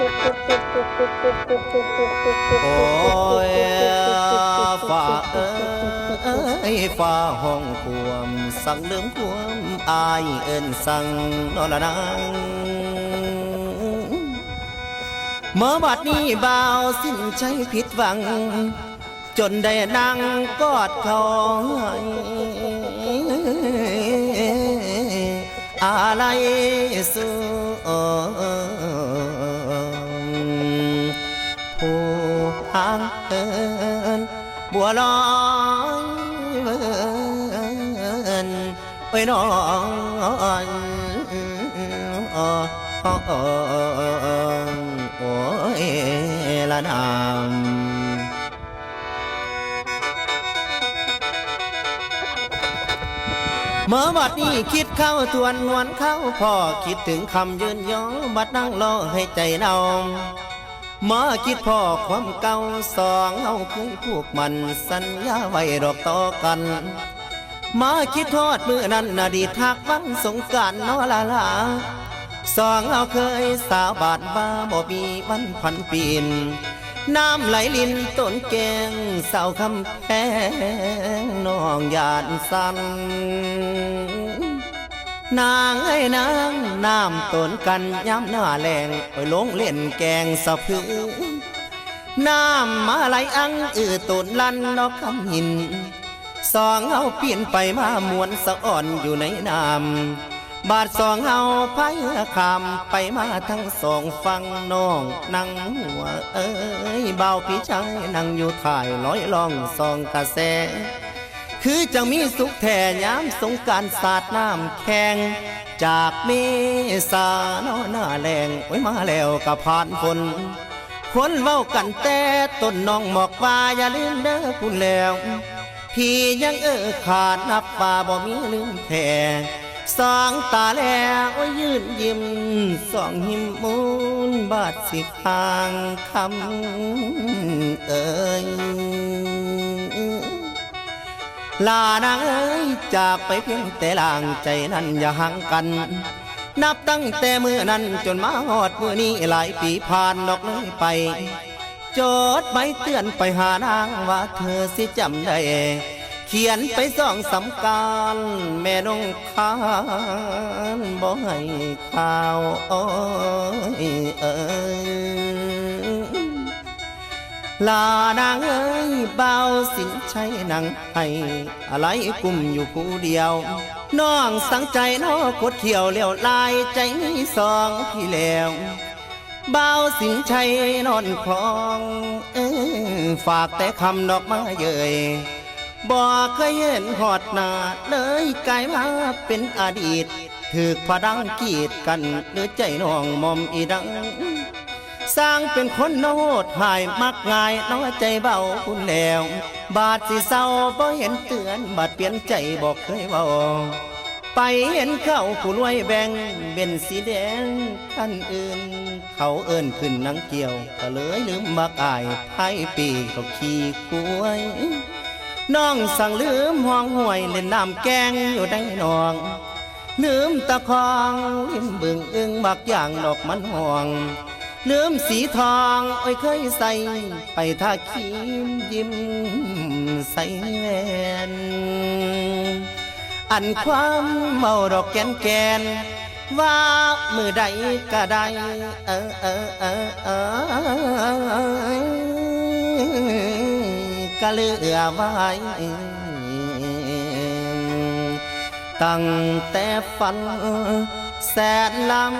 โอ้ยฝ่าเอ้ยฝ่าห้องความสั่งเรื่องความอายเอินสั่งนอละนางเมื่อบัดนี้บ่าวสิ้นใจผิดหวัง จนได้นั่งกอดเขาอะไรสู่ บัวลอยเวินไปนอนโอ้ยละนามเมื่อบัดนี้คิดเข้าทวนนวลเข้าพ่อคิดถึงคำยืนยอบัดนั่งรอให้ใจเนา มื่อคิดพ่อความเก่าสองเอาคุยผูกมันสัญญาไว้ดอกต่อกันมาคิดทอดมือนั้นอดีทักวันสงการนอลาลาสองเอาเคยสาบานว่าบ่มีวันพันปีนน้ำไหลลินต้นแกงเศร้าคำแพงน้องหยาดสัน นางเอ้นางน้ำต้นกันย้ำหน้าแรงไปลงเล่นแกงสะพือน้ำมาไหลอังอือต้นลันนอกคำหิน สองเอาเปลี่ยนไปมามวนสะอ่อนอยู่ในน้ำบาดสองเอาพายเรือขามไปมาทั้งสองฟังน้องนั่งหัวเอ้ยเบาพี่ชายนั่งอยู่ถ่ายร้อยลองสองกระแส คือจะมีสุขแท่ยามสงการสาดน้ำแข็ง จากเมษาเนาะหน้าแรงไว้มาแล้วก็ผ่านฝนคนเว้ากันแต่ต้นน้องบอกว่าอย่าลืมเด้อคุณแล้ว พี่ยังเออขาดนับป่าบ่มีลืมแท่สองตาแล้วยืนยิ้มสองหิมมูนบาดสิทางคำเอ่ย ลานางเอ้ยจากไปเพียงแต่ลางใจนั้นอย่าห่างกัน นับตั้งแต่มือนั้นจนมาหอดมือนี้หลายปีผ่านดอกเลยไป จดไว้เตือนไปหานางว่าเธอสิจำได้ เขียนไปสองสำการ แม่นงคานบ่ให้ข่าวอ้ยเอ้ย ลานางเอ้ยเบาสินใช้นางให้อะไรกุมอยู่ผู้เดียว น้องสังใจนอกดเที่ยวเลี้ยวลายใจสองพี่แล้วเบาสินชัยนอนคลองเออฝากแต่คำดอกมาเยยบ่เคยเห็นหอดหนาเลยกลายมาเป็นอดีต ถือพระดังกีดกันหรือใจน้องมอมอีดัง สร้างเป็นคนโนดหายมักง่ายน้อยใจเบาคุณแล้วบาดสิเศร้าบ่เห็นเตือนบาดเปลี่ยนใจบอกเคยเบาไปเห็นเขาผู้รวยแบ่งเป็นสีแดงท่านอื่น เขาเอิ้นขึ้นนังเกี่ยวก็เลยลืมมักอายไพ่ปีเขาขี่กล้วยน้องสั่งลืมห้องห่วยเล่นน้ำแกงอยู่ในหนอง ลืมตะคองลืมบึงอึงบักอย่างดอกมันห่วง เลืมสีทองอ้ยเคยใส่ ไปทาคีมยิ้มใส่แวนอันความเมาดอกแกนแกน ว่ามือใดก็ได้ เออเออเออเออก็เลือไว้ ตั้งแต่ฝันแสนลำ